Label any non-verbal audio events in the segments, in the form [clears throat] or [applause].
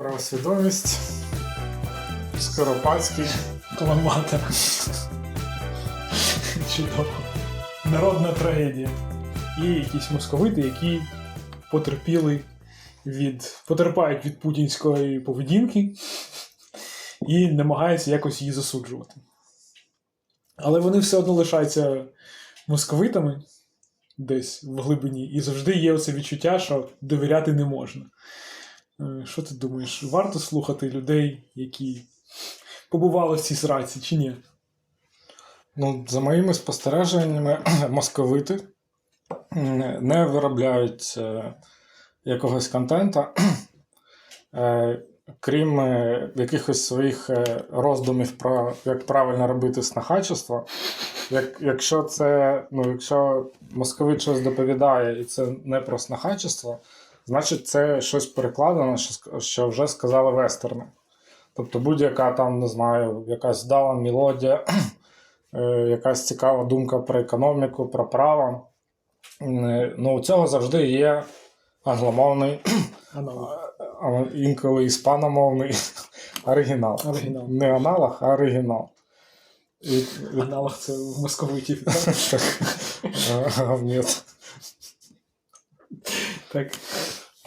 Правосвідомість. Скоропадський. Каламата. Чудово. Народна трагедія. І якісь московити, які потерпіли від. потерпають від путінської поведінки і намагаються якось її засуджувати. Але вони все одно лишаються московитами десь в глибині, і завжди є оце відчуття, що довіряти не можна. Е, Що ти думаєш, варто слухати людей, які побували в цій сраці, чи ні? Ну, за моїми спостереженнями, [clears throat] московити не виробляють е, якогось контента, [clears throat] е, крім якихось своїх роздумів про як правильно робити снахачество. Як, якщо це, ну, якщо московит щось доповідає і це не про снахачество, значить це щось перекладено, що, вже сказали вестерни. Тобто будь-яка там, не знаю, якась вдала мелодія, [clears throat] е, якась цікава думка про економіку, про право. Е, Ну, у цього завжди є англомовний, [clears throat] інколи іспаномовний [laughs] оригінал. Оригінал. Не аналог, а оригінал. І, Аналог це в [laughs] [laughs] ні. Так.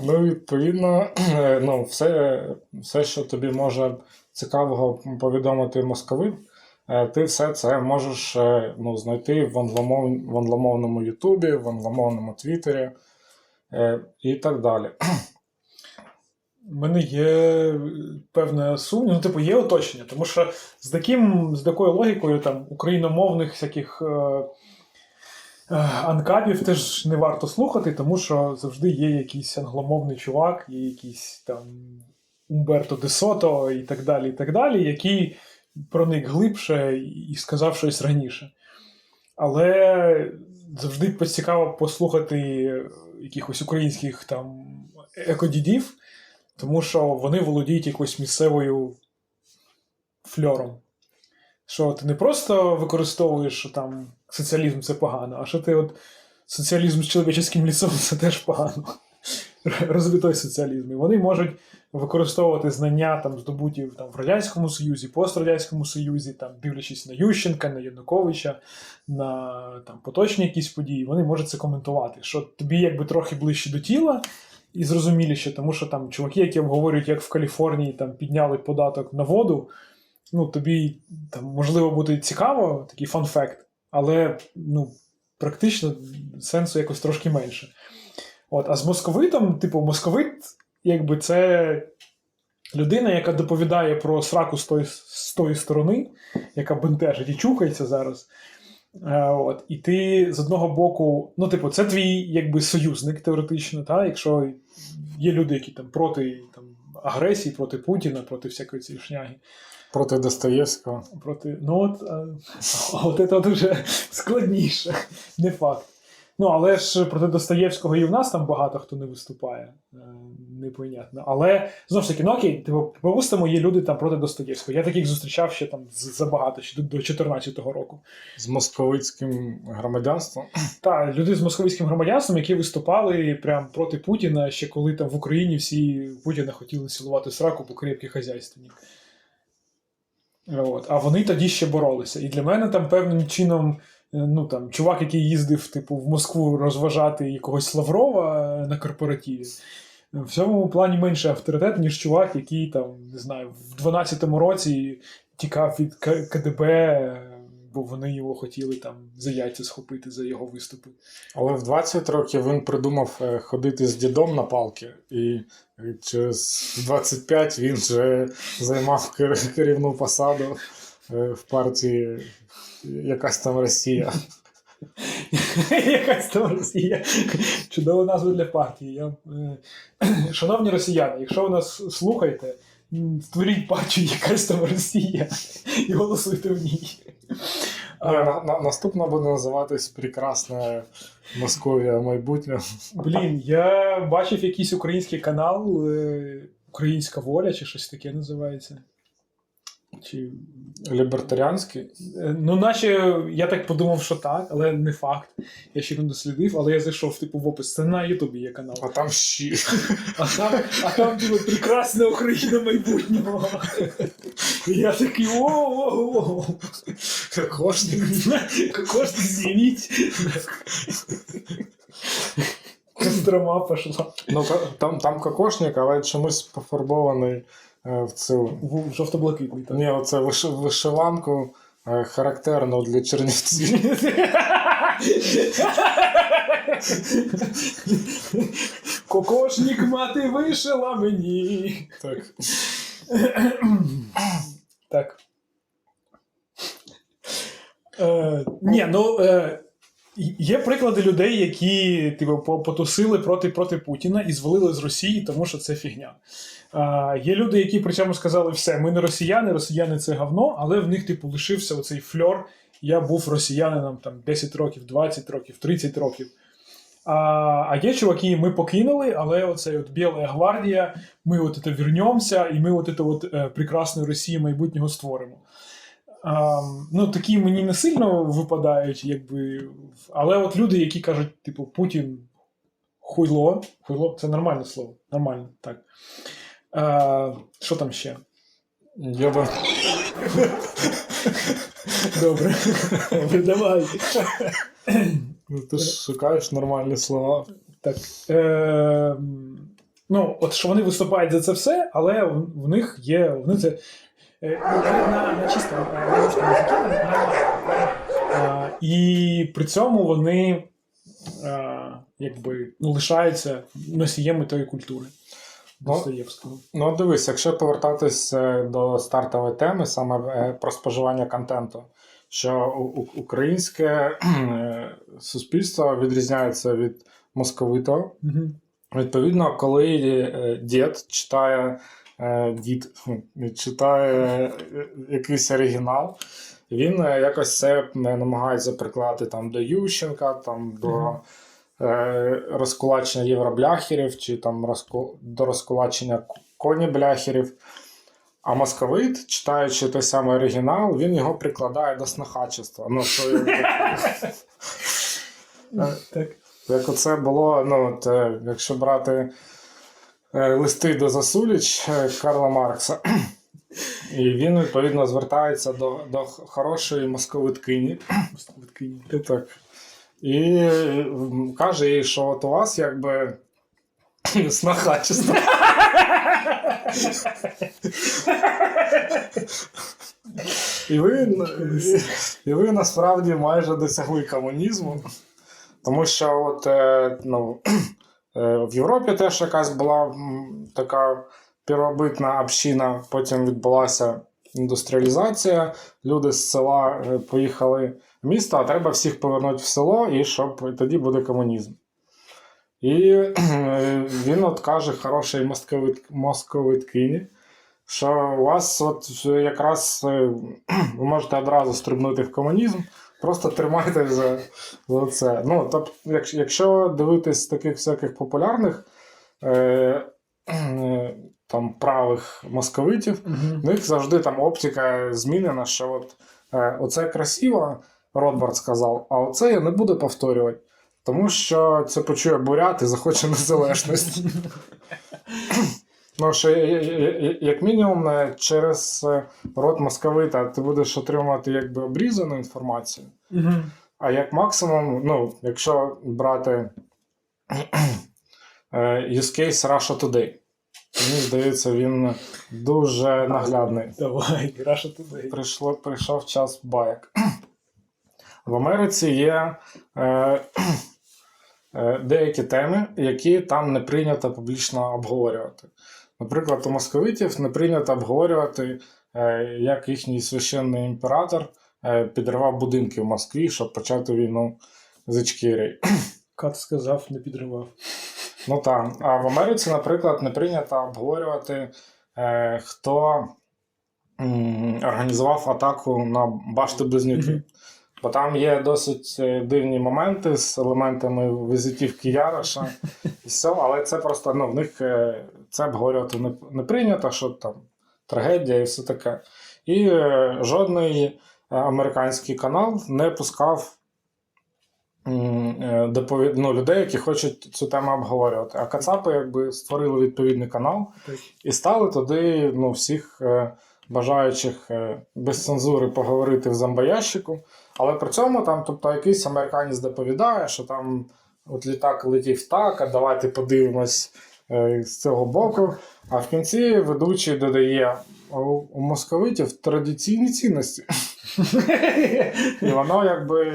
Ну, відповідно, [clears throat] ну, все, все, що тобі може цікавого повідомити московит, е, ти все це можеш е, ну, знайти в, англомов... в англомовному Ютубі, в англомовному Твіттері е, і так далі. У мене є певне сумнів, ну, типу, є оточення, тому що з таким, з такою логікою там україномовних всяких анкапів теж не варто слухати, тому що завжди є якийсь англомовний чувак, є якийсь там Умберто де Сото і так далі, і так далі, який проник глибше і сказав щось раніше. Але завжди цікаво послухати якихось українських там екодідів, тому що вони володіють якоюсь місцевою фльором. Що ти не просто використовуєш, що там соціалізм це погано, а що ти от соціалізм з чоловіческим лісом це теж погано. [laughs] Розвитой соціалізм. І вони можуть використовувати знання там, здобуті там, в Радянському Союзі, пострадянському Союзі, там, дивлячись на Ющенка, на Януковича, на там, поточні якісь події, вони можуть це коментувати. Що тобі якби трохи ближче до тіла, і зрозуміліше, тому що там чуваки, які обговорюють, як в Каліфорнії там підняли податок на воду. Ну, тобі там можливо буде цікаво, такий фан-факт, але ну, практично сенсу якось трошки менше. От, а з московитом, типу, московит, якби це людина, яка доповідає про сраку з тої, з тої сторони, яка бентежить і чухається зараз. Е, От, і ти з одного боку, ну, типу, це твій якби союзник теоретично, та? якщо є люди, які там проти там, агресії, проти Путіна, проти всякої цієї шняги. Проти Достоєвського. Проти... Ну, от, а, а от це дуже складніше, не факт. Ну, але ж проти Достоєвського і в нас там багато хто не виступає. Е, Непонятно. Але знову ж таки, ну окей, типу, припустимо, є люди там проти Достоєвського. Я таких зустрічав ще там забагато, ще до 2014 року. З московицьким громадянством. Та люди з московським громадянством, які виступали прям проти Путіна, ще коли там в Україні всі Путіна хотіли цілувати сраку по крепкий хазяйственник. От. А вони тоді ще боролися. І для мене там певним чином, е, ну там, чувак, який їздив типу, в Москву розважати якогось Лаврова е, на корпоративі, в цьому плані менше авторитет, ніж чувак, який там, не знаю, в 12-му році тікав від КДБ, бо вони його хотіли там за яйця схопити за його виступи. Але в 20 років він придумав е, ходити з дідом на палки, і е, через 25 він вже займав керівну посаду е, в партії якась там Росія. [laughs] Якась там Росія. Чудова назва для партії. Я, [clears throat] Шановні росіяни, якщо ви нас слухаєте, створіть партію якась там Росія і голосуйте в ній. А, на, на, наступна буде називатись Прекрасна Московія майбутнє. Блін, я бачив якийсь український канал, е, Українська воля чи щось таке називається. Чи... Лібертаріанський. Е, Ну, наче я так подумав, що так, але не факт. Я ще не дослідив, але я зайшов типу, в опис. Це на Ютубі є канал. А там щі. А там, а там типу, прекрасна Україна майбутнього. Я такий о-о-о. Кокошник. Кокошник змініть. Кострома пошла. Ну, там, там кокошник, але чомусь пофарбований в цю. Жовто-блакитний. Ні, оце виши- вишиванку е, характерно для чернівців. Кокошник мати вишила мені. Так. Так. Е, ні, ну е, є приклади людей, які типу, потусили проти, проти Путіна і звалили з Росії, тому що це фігня. Е, є люди, які при цьому сказали, все, ми не росіяни, росіяни це говно, але в них типу, лишився оцей фльор. Я був росіянином там 10 років, 20 років, 30 років. А, а є чуваки, ми покинули, але оцей от Біла гвардія, ми от це вернемося, і ми от це от е, прекрасну Росію майбутнього створимо. А, ну, такі мені не сильно випадають, якби. Але от люди, які кажуть, типу, Путін хуйло, хуйло це нормальне слово. Нормально, так. А, що там ще? Би... Добре. Давай. Ну, Ти ж шукаєш нормальні слова. Так. Е, ну, от що вони виступають за це все, але в, в них є. Вони це, е, на, на чистому е, на русскому язикі і при цьому вони а, якби, ну, лишаються носієми тої культури. Ну, Достоєвського. Ну, от дивись, якщо повертатись е, до стартової теми, саме е, про споживання контенту, що українське е, суспільство відрізняється від московитого. Угу. Відповідно, коли дід читає, дід читає якийсь оригінал, він якось це намагається прикладати там до Ющенка, там до Мгм. Е, розкулачення євробляхерів, чи там розку, до розкулачення к- конібляхерів. А московит, читаючи той самий оригінал, він його прикладає до снахачества. Ну, що, Так. як оце було, ну, от, е, якщо брати е, листи до Засуліч е, Карла Маркса, і він відповідно звертається до, до хорошої московиткині. Так. І каже їй, що от у вас якби [clears throat] снахачество. І ви, і ви насправді майже досягли комунізму. Тому що от, е, ну, [clears throat] е, в Європі теж якась була така первобитна община, потім відбулася індустріалізація. Люди з села е, поїхали в місто, а треба всіх повернути в село, і щоб тоді буде комунізм. І [clears throat] він от каже хорошій московит, московиткині, що у вас от якраз е, [clears throat] ви можете одразу стрибнути в комунізм, просто тримайте за, за це. Ну, тобто, якщо, якщо дивитись таких всяких популярних е, е, [clears throat] там правих московитів, в них завжди там оптика змінена, що от е, оце красиво, Ротбард сказав, а оце я не буду повторювати. Тому що це почує бурят і захоче незалежності. Ну, що як мінімум, е, через е, рот московита ти будеш отримувати якби обрізану інформацію. Угу. А як максимум, ну, якщо брати е, use case Russia Today, мені здається, він дуже наглядний. Давай, Раша туди. Прийшло, прийшов час байок. В Америці є е, [clears throat] е, деякі теми, які там не прийнято публічно обговорювати. Наприклад, у московитів не прийнято обговорювати, е, як їхній священний імператор е, підривав будинки в Москві, щоб почати війну з Ічкірією. [clears throat] Кат сказав, не підривав. Ну так. А в Америці, наприклад, не прийнято обговорювати, е, хто організував атаку на башти близнюки. Мгм. Бо там є досить е, дивні моменти з елементами візитівки Яроша і все, але це просто ну, в них е, це обговорювати не, не прийнято, що там трагедія і все таке. І е, жодний е, американський канал не пускав е, допові... ну, людей, які хочуть цю тему обговорювати. А Кацапи якби створили відповідний канал і стали туди ну, всіх е, бажаючих е, без цензури поговорити в зомбоящику. Але при цьому там, тобто, якийсь американець доповідає, що там от літак летів так, а давайте подивимось е, з цього боку. А в кінці ведучий додає: у, московитів традиційні цінності. І воно якби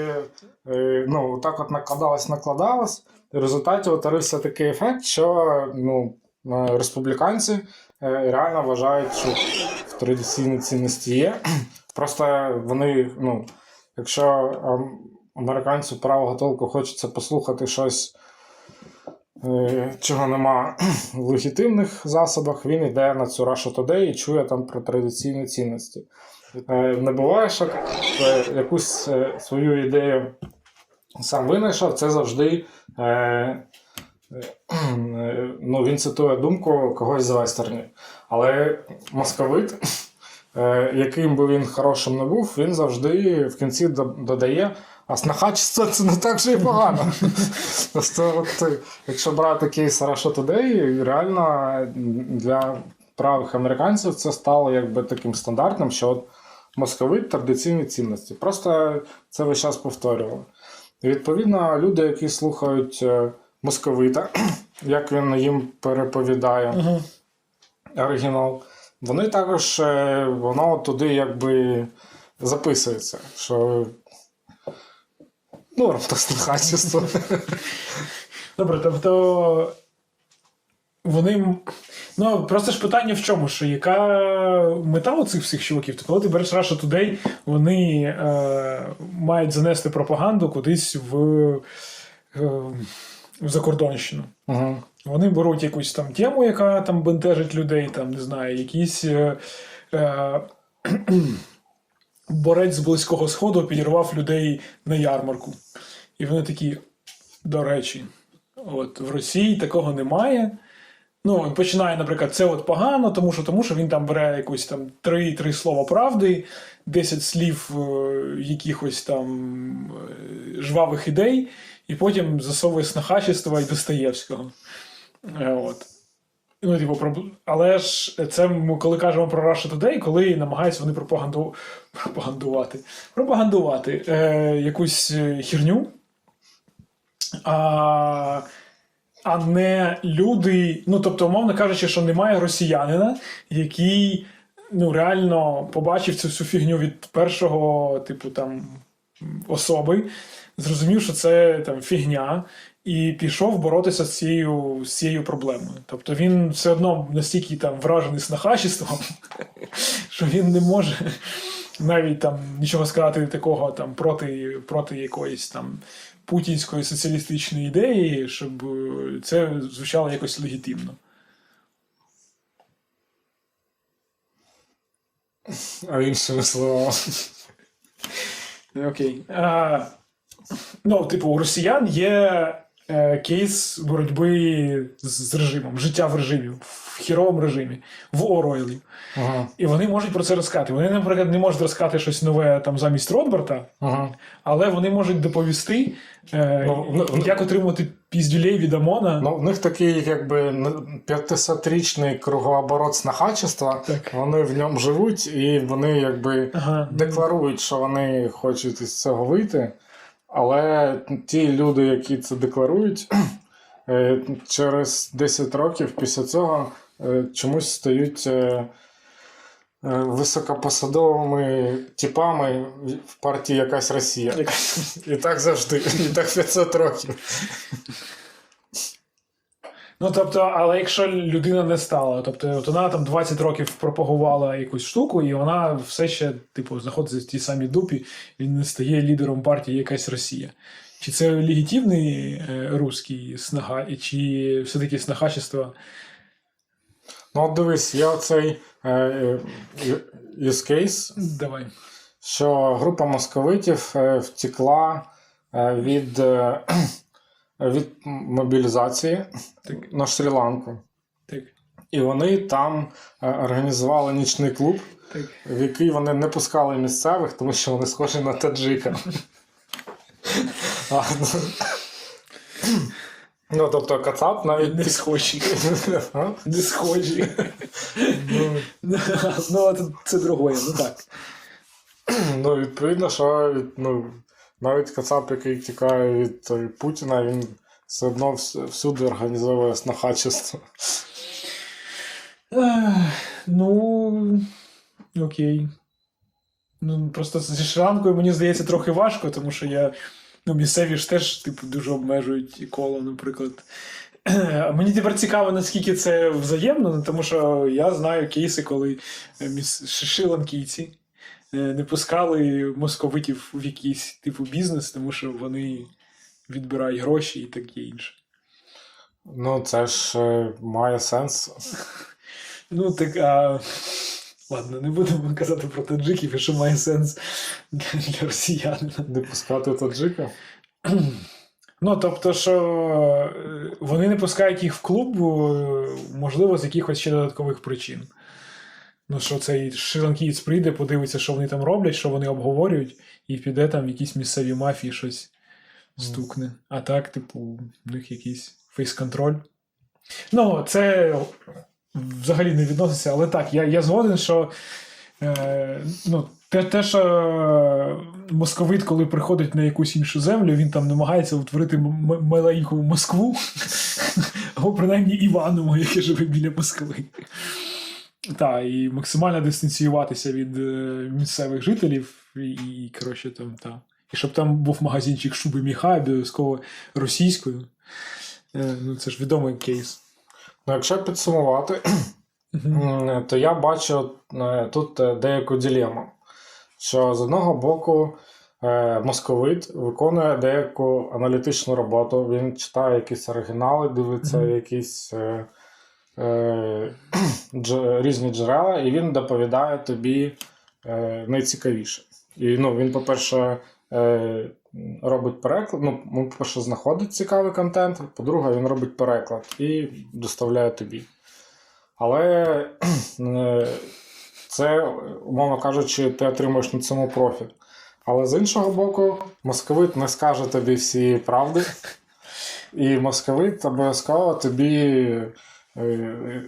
е, ну, так от накладалось, накладалось. В результаті утворився такий ефект, що ну, е, республіканці е, реально вважають, що в традиційні цінності є. Просто вони, ну, якщо ем, американцю правого толку хочеться послухати щось, е, чого нема [clears throat] в легітимних засобах, він йде на цю Russia Today і чує там про традиційні цінності. Е, Не буває, що е, якусь свою ідею сам винайшов, це завжди. [clears throat] Ну, він цитує думку когось з вестернів. Але московит, яким би він хорошим не був, він завжди в кінці додає. А снахачество це не так же і погано. [laughs] Просто, от, е, якщо брати кейс Russia Today, реально е, для правих американців це стало якби таким стандартним, що от московит традиційні цінності. Просто це весь час повторювали. І, відповідно, люди, які слухають е, московита, [clears throat] як він їм переповідає оригінал, вони також е, воно туди якби записується, що норм та. Добре, тобто вони. Ну, просто ж питання в чому, що яка мета у цих всіх чуваків? То коли ти береш Russia Today, вони е, мають занести пропаганду кудись в, е, в закордонщину. Угу. Вони беруть якусь там тему, яка там бентежить людей, там, не знаю, якісь. Е, е, [clears throat] борець з Близького Сходу підірвав людей на ярмарку. І вони такі, до речі, от в Росії такого немає. Ну, він починає, наприклад, це от погано, тому що, тому що він там бере якусь там три, три слова правди, 10 слів е, якихось там е, жвавих ідей, і потім засовує снахачества і Достоєвського. Е, От. Ну, типу, але ж це ми коли кажемо про Russia Today, коли намагаються вони пропаганду... пропагандувати, пропагандувати е, якусь е, херню, а, а не люди. Ну, тобто, умовно кажучи, що немає росіянина, який ну, реально побачив цю всю фігню від першого, типу, там, особи, зрозумів, що це там фігня, і пішов боротися з цією, з цією проблемою. Тобто він все одно настільки там вражений снахачеством, [laughs] що він не може навіть там нічого сказати такого там проти, проти якоїсь там путінської соціалістичної ідеї, щоб е, це звучало якось легітимно. А іншими словами. Окей. Е, ну, типу, у росіян є е, кейс боротьби з, з режимом, життя в режимі, в хіровому режимі, в Оройлі. Угу. І вони можуть про це розказати. Вони, наприклад, не можуть розказати щось нове там замість Ротберта, Угу. але вони можуть доповісти, е, Ну, ну, як отримати піздюлей від ОМОНа. Ну, в них такий, якби 500-річний кругооборот снахачества. Так. Вони в ньому живуть, і вони якби Ага. декларують, що вони хочуть із цього вийти. Але ті люди, які це декларують, [clears throat] е, через 10 років після цього чомусь стають е, е, високопосадовими типами в партії якась Росія. І так завжди, і так 500 років. Ну, тобто, але якщо людина не стала, тобто от вона там 20 років пропагувала якусь штуку, і вона все ще, типу, знаходиться в тій самій дупі, і не стає лідером партії якась Росія. Чи це легітимний е, русський снага, чи все-таки снахачество? Ну, от дивись, є оцей е, е, use case, Давай. що група московитів е, втекла від, [clears throat] від мобілізації Так. на Шрі-Ланку. Так. І вони там організували нічний клуб, Так. в який вони не пускали місцевих, тому що вони схожі на таджика. [laughs] [clears throat] Ну, тобто Кацап навіть Не схожі. Не схожі. Ну, Ну, це, це другое, ну так. Ну, відповідно, що ну, навіть Кацап, який тікає від е, Путіна, він все одно всюди організовує снахачество. Ну. Окей. Ну, просто зі шранкою мені здається трохи важко, тому що я. Ну, місцеві ж теж, типу, дуже обмежують і коло, наприклад. [clears throat] Мені тепер цікаво, наскільки це взаємно, тому що я знаю кейси, коли е, міс- ш- е, не пускали московитів в якийсь типу бізнес, тому що вони відбирають гроші і таке інше. Ну, це ж е, має сенс. [laughs] Ну, так. А... Ладно, не будемо казати про таджиків, і що має сенс для, росіянина. Не пускати таджика. [clears throat] Ну, тобто, що е, вони не пускають їх в клуб, е, можливо, з якихось ще додаткових причин. Ну, що цей шри-ланкієць прийде, подивиться, що вони там роблять, що вони обговорюють, і піде там в якісь місцеві мафії щось стукне. А так, типу, в них якийсь фейс-контроль. Ну, це взагалі не відноситься, але так, я, я згоден, що е, ну, те, те, що московит, коли приходить на якусь іншу землю, він там намагається утворити маленьку Москву, [laughs] або принаймні Іваново, яке живе біля Москви. Так, і максимально дистанціюватися від е, місцевих жителів, і, і коротше, там, та. І щоб там був магазинчик шуби міха, обов'язково російською. Е, ну, це ж відомий кейс. Ну, якщо підсумувати, то я бачу е, тут е, деяку дилему. Що з одного боку е, московит виконує деяку аналітичну роботу, він читає якісь оригінали, дивиться якісь [clears throat] різні джерела, і він доповідає тобі найцікавіше. І ну, він, по-перше, робить переклад. Ну, ну, по-перше, знаходить цікавий контент, по-друге, він робить переклад і доставляє тобі. Але [clears throat] е, це, умовно кажучи, ти отримуєш на цьому профіт. Але з іншого боку, московит не скаже тобі всі правди, і московит обов'язково тобі е, е,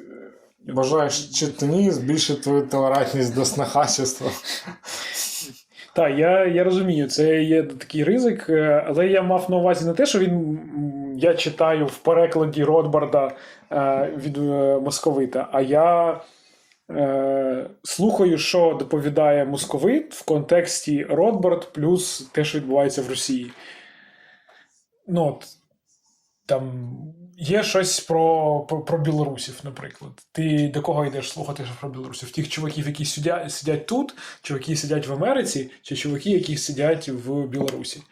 бажаєш чи ти ні, збільшить твою толерантність до снахачества. Так, я, я розумію, це є такий ризик, е, але я мав на увазі не те, що він я читаю в перекладі Ротбарда е, від е, московита, а я е, слухаю, що доповідає московит в контексті Ротбард плюс те, що відбувається в Росії. Ну, от, там є щось про, про, про білорусів, наприклад. Ти до кого йдеш слухати про білорусів? Тих чуваків, які сидять, сидять тут, чуваки сидять в Америці, чи чуваки, які сидять в Білорусі.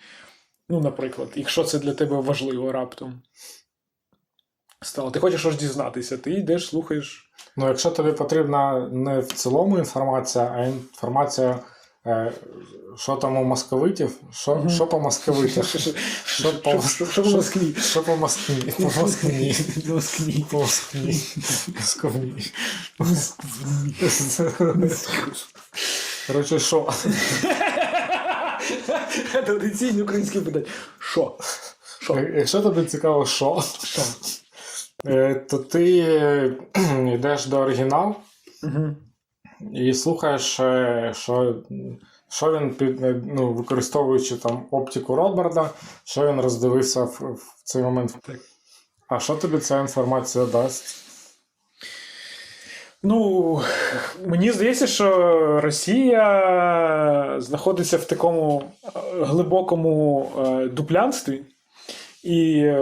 Ну, наприклад, якщо це для тебе важливо раптом. Стало. Ти хочеш щось дізнатися, ти йдеш, слухаєш. Ну, якщо тобі потрібна не в цілому інформація, а інформація, що там у московитів, що, що по московитах, [laughs] Що по- Москві? що по Москві, по Москві, Москві. по Москві, Москові. Коротше, що? Традиційні українські питання. Що? Що? Якщо тобі цікаво, що, е, то ти е, [clears throat] йдеш до оригіналу. І слухаєш, е, що, що він під, е, ну, використовуючи там оптику Ротбарда, що він роздивився в, в цей момент. А що тобі ця інформація дасть? Ну, мені здається, що Росія знаходиться в такому е, глибокому дуплянстві, і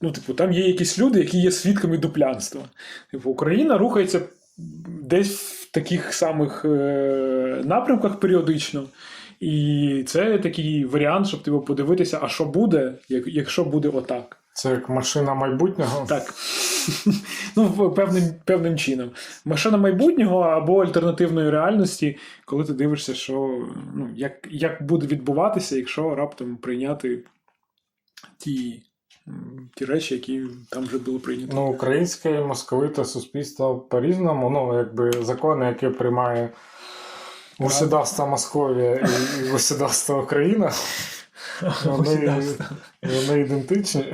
ну, типу, там є якісь люди, які є свідками дуплянства. Типу, Україна рухається десь таких самих е, напрямках періодично. І це такий варіант, щоб типу, подивитися, а що буде, як- якщо буде отак. Це як машина майбутнього. Так. [laughs] ну, певним, певним чином. Машина майбутнього або альтернативної реальності, коли ти дивишся, що ну, як, як буде відбуватися, якщо раптом прийняти ті ті речі, які там вже були прийняті. Ну, українське московите суспільство по-різному. Ну, якби закони, які приймає государство Московія і, і государство Україна, [laughs] вони, вони ідентичні.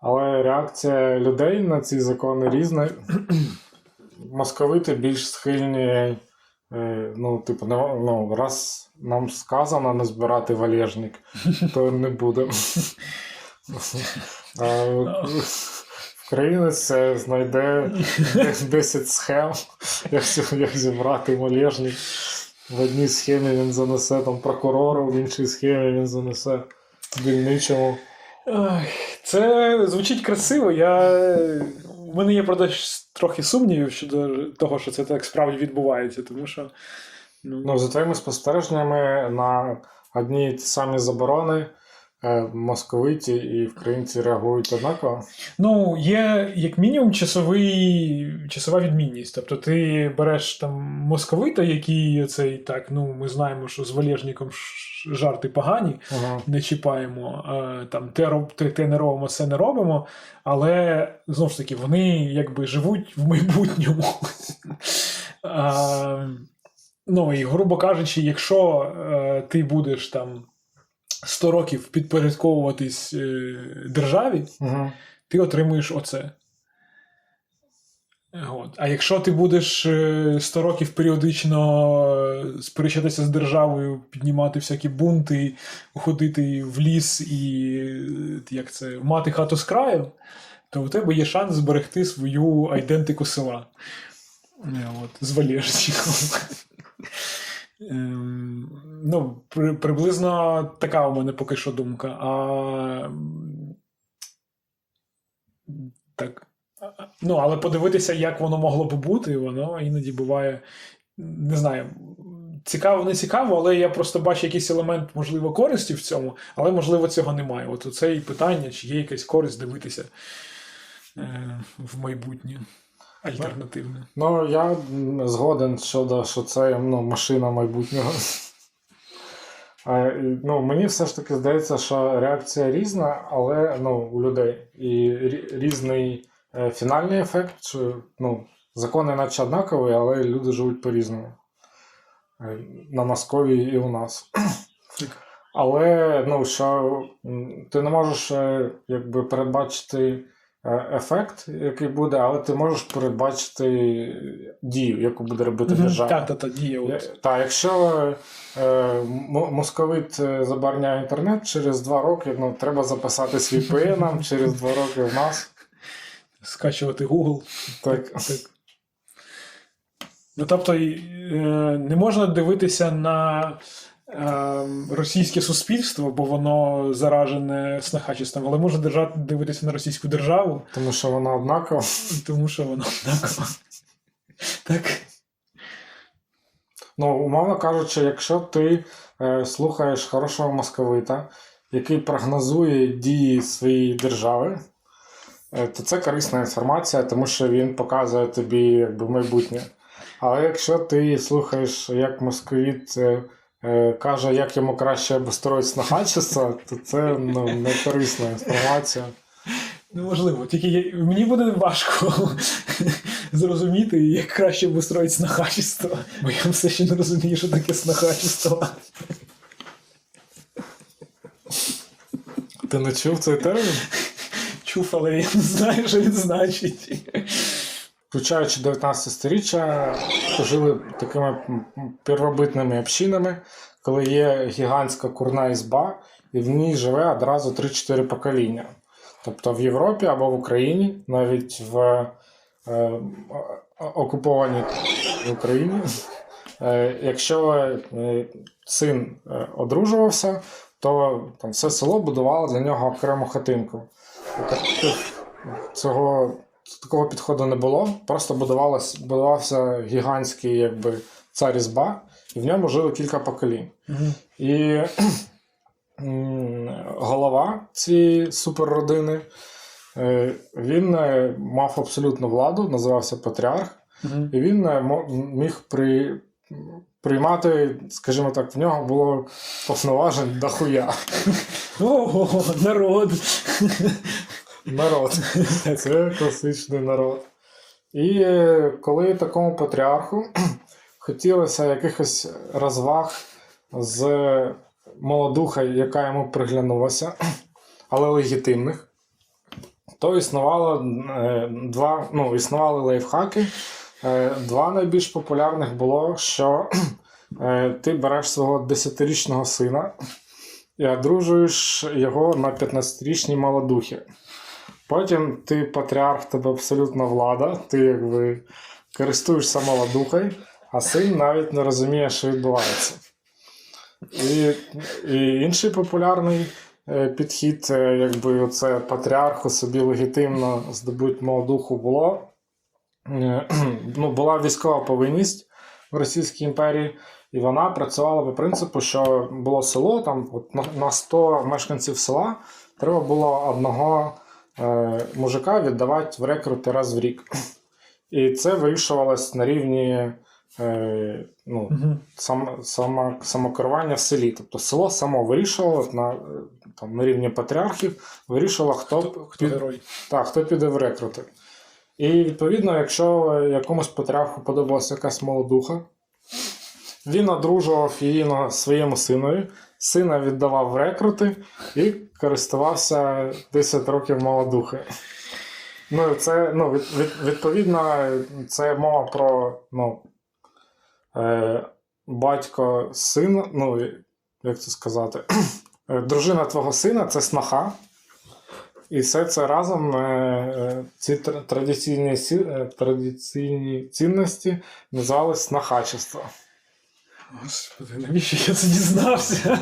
Але реакція людей на ці закони різна. Московити більш схильні, е, ну, типу, ну, раз нам сказано не збирати валежник, то не буде. А Українець це знайде 10 схем, як, зібрати валежник. В одній схемі він занесе там прокурору, в іншій схемі він занесе дільничому. Це звучить красиво. Я... У мене є правда, трохи сумнівів щодо того, що це так справді відбувається, тому що. Ну, Ну, за твоїми спостереженнями на одні й ті самі заборони е, московиті і українці реагують однаково. Ну, є як мінімум часовий, часова відмінність. Тобто ти береш там московита, який цей так, ну ми знаємо, що з валежником жарти погані, Ага. не чіпаємо, там те, роб- те, те не робимо, це не робимо. Але знову ж таки, вони якби живуть в майбутньому. [laughs] А, ну і грубо кажучи, якщо е, ти будеш там 100 років підпорядковуватись е, державі, Угу. ти отримуєш оце. От. А якщо ти будеш е, 100 років періодично е, сперечатися з державою, піднімати всякі бунти, уходити в ліс і е, як це, мати хату з краю, то у тебе є шанс зберегти свою айдентику села. Е, От, з Валежчиком. Ем, ну, при, приблизно така у мене поки що думка. А, так. Ну, але подивитися, як воно могло би бути, воно іноді буває. Не знаю, цікаво, не цікаво, але я просто бачу якийсь елемент, можливо, користі в цьому, але можливо цього немає. От це і питання, чи є якась користь дивитися е, в майбутнє альтернативне. Ну, я згоден щодо, що це ну, машина майбутнього. А, ну, мені все ж таки здається, що реакція різна, але ну, у людей. І різний е, фінальний ефект. Що, ну, закони наче однакові, але люди живуть по-різному. Е, На Московії і у нас. Але ну, що ти не можеш е, якби, передбачити ефект, який буде, але ти можеш передбачити дію, яку буде робити держава. Так, так, так, діє. Я- От. Та, якщо е, московит е, забороняє інтернет через два роки, ну, треба записати свій [laughs] VPN, через два роки в нас. Скачувати Google. Так. Так. Ну, тобто, е, не можна дивитися на е, російське суспільство, бо воно заражене снахачеством, але можна держати, дивитися на російську державу, Тому що вона однакова. тому що воно однаково. Так. Ну, умовно кажучи, якщо ти е, слухаєш хорошого московита, який прогнозує дії своєї держави, е, то це корисна інформація, тому що він показує тобі якби, майбутнє. Але якщо ти слухаєш, як московіт е, каже, як йому краще обустроїть снахачество, то це ну, не корисна інформація. Неможливо. Тільки я, мені буде важко [laughs] зрозуміти, як краще обустроїть снахачество, бо я все ще не розумію, що таке снахачество. Ти не чув цей термін? Чув, але я не знаю, що він значить. Включаючи 19 сторіччя, жили такими первобитними общинами, коли є гігантська курна ізба, і в ній живе одразу 3-4 покоління. Тобто в Європі або в Україні, навіть в е, окупованій Україні, е, якщо е, син е, одружувався, то там все село будувало для нього окрему хатинку. Цього такого підходу не було. Просто будувався гігантський якби, цар ізба, і в ньому жили кілька поколінь. І [clears throat] голова цієї суперродини, е, він е, мав абсолютну владу, називався патріарх, і він е, міг при, приймати, скажімо так, в нього було повноважень дохуя. Ого, народ. Народ. [laughs] Це класичний народ. І е, коли такому патріарху [clears throat] хотілося якихось розваг з молодуха, яка йому приглянулася, [clears throat] але легітимних, то існувало е, два, ну, існували лайфхаки. Е, Два найбільш популярних було, що [clears throat] ти береш свого 10-річного сина і одружуєш його на 15-річній молодухі. Потім ти патріарх, тебе абсолютна влада, ти якби користуєшся молодухою, а син навіть не розуміє, що відбувається. І, і інший популярний е, підхід, е, якби це патріарху собі легітимно здобути молодуху було. е, [clears throat] Ну, була військова повинність в Російській імперії, і вона працювала по принципу, що було село, там от на- на 100 мешканців села треба було одного мужика віддавати в рекрути раз в рік. І це вирішувалось на рівні е, ну, сам, сама, самокерування в селі. Тобто село само вирішувало на, е, там, на рівні патріархів, вирішувало, хто, Хто, під- герой? так, хто піде в рекрути. І відповідно, якщо якомусь патріарху подобалася якась молодуха, він одружував її на своєму синові, сина віддавав рекрути і користувався 10 років молодухи. Ну, це, ну, від, від, відповідно, це мова про ну, е, батько сина, ну, як це сказати, [clears throat] дружина твого сина це сноха. І все це разом е, е, ці традиційні, е, традиційні цінності називались снахачество. Господи, навіщо я це дізнався?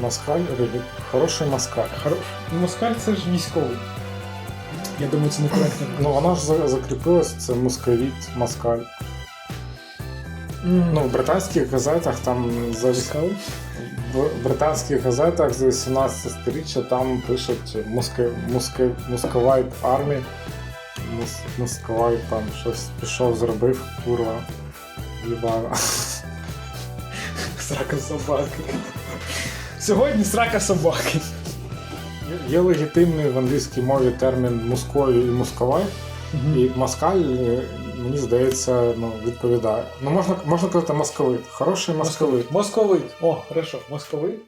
Москаль, релі- хороший москаль. Хорош. Ну, Москаль це ж військовий. Я думаю, це некоректно. Ну, вона ж за- закріпилась, це московіт, москаль. М, Ну, в британських газетах там за Цікаво. в британських газетах за 18 сторіччя там пишуть Московайт армі. Мос, Московайт там щось пішов, зробив, курва. Єбана. Срака собаки. Сьогодні срака собаки. Є- Є легітимний в англійській мові термін Москові і Московай, і москаль, е, мені здається, ну, відповідає. Ну, можна, можна казати московит. Хороший московит. Московит. О, хорошо, московит.